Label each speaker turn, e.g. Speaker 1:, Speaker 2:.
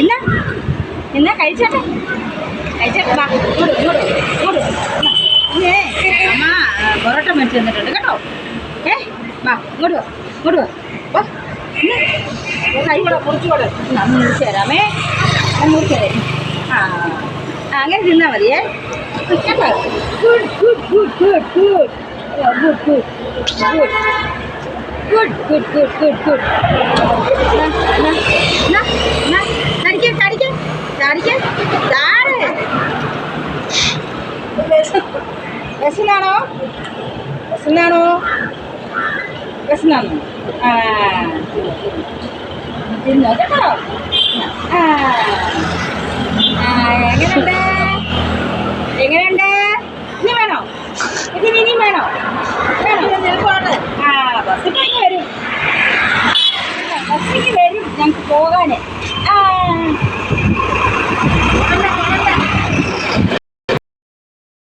Speaker 1: ഇന്ന? ഇന്ന് കഴിച്ചോട്ടെ. കഴിച്ചോട്ടെ. വാ ഇങ്ങോട്ട് ഇങ്ങോട്ട് ഇങ്ങോട്ട്. അമ്മ പൊറോട്ട മേടിച്ച് തന്നിട്ടുണ്ട് കേട്ടോ. ഏ വാ ഇങ്ങോട്ട് വാ ഇങ്ങോട്ട് വാ. കൈ കൂടെ മുറിച്ചു കൂടെ അന്ന് തരാമേ തരാം ആ അങ്ങനെ തിന്നാൽ മതിയേ കേട്ടോ? Good good good good good. Good good good. Good രസനാണോ രസനാണോ രസനാണോ ആ. തിന്നോ കേട്ടോ. ആ. എങ്ങനെയുണ്ട്? എങ്ങനെയുണ്ട്? ഇനി വേണോ? ഇതിന് ഇനിയും വേണോ? വേണോ? ആ ബസ് കഴിഞ്ഞ് വരും. ബസ്സിക്ക് വരും. ഞങ്ങൾക്ക് പോകാൻ ആ.